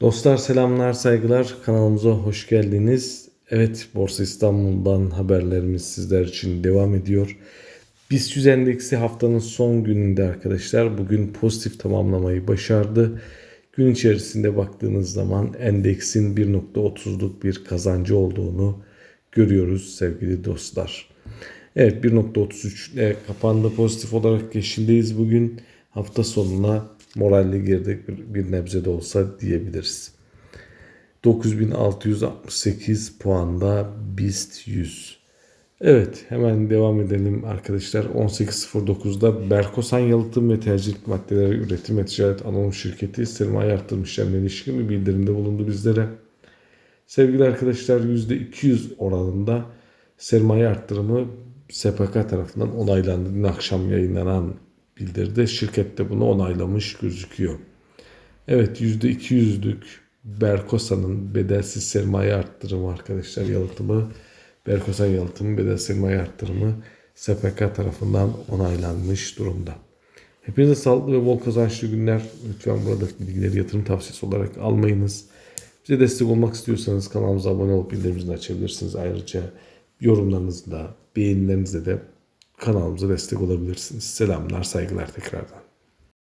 Dostlar selamlar saygılar kanalımıza hoş geldiniz. Evet Borsa İstanbul'dan haberlerimiz sizler için devam ediyor. BIST 100 endeksi haftanın son gününde arkadaşlar bugün pozitif tamamlamayı başardı. Gün içerisinde baktığınız zaman endeksin 1.30'luk bir kazancı olduğunu görüyoruz sevgili dostlar. Evet 1.33 ile kapandı pozitif olarak yeşildeyiz bugün. Hafta sonuna moralli girdik bir, nebze de olsa diyebiliriz. 9668 puanda BIST 100. Evet hemen devam edelim arkadaşlar. 18.09'da Berkosan Yalıtım ve Tercihlik Maddeleri Üretim ve Ticaret Anonim Şirketi sermaye arttırım işlemlerine ilişkin bir bildirimde bulundu bizlere. Sevgili arkadaşlar %200 oranında sermaye arttırımı SPK tarafından onaylandı. Dün akşam yayınlanan bildiride şirket de bunu onaylamış gözüküyor. Evet %200'lük Berkosa'nın bedelsiz sermaye arttırımı arkadaşlar yalıtımı Berkosan yalıtımı bedel sermaye arttırımı SPK tarafından onaylanmış durumda. Hepinize sağlıklı ve bol kazançlı günler. Lütfen buradaki bilgileri yatırım tavsiyesi olarak almayınız. Bize destek olmak istiyorsanız kanalımıza abone olup bildirimimizi açabilirsiniz. Ayrıca yorumlarınızla, beğenilerinizle de kanalımıza destek olabilirsiniz. Selamlar, saygılar tekrardan.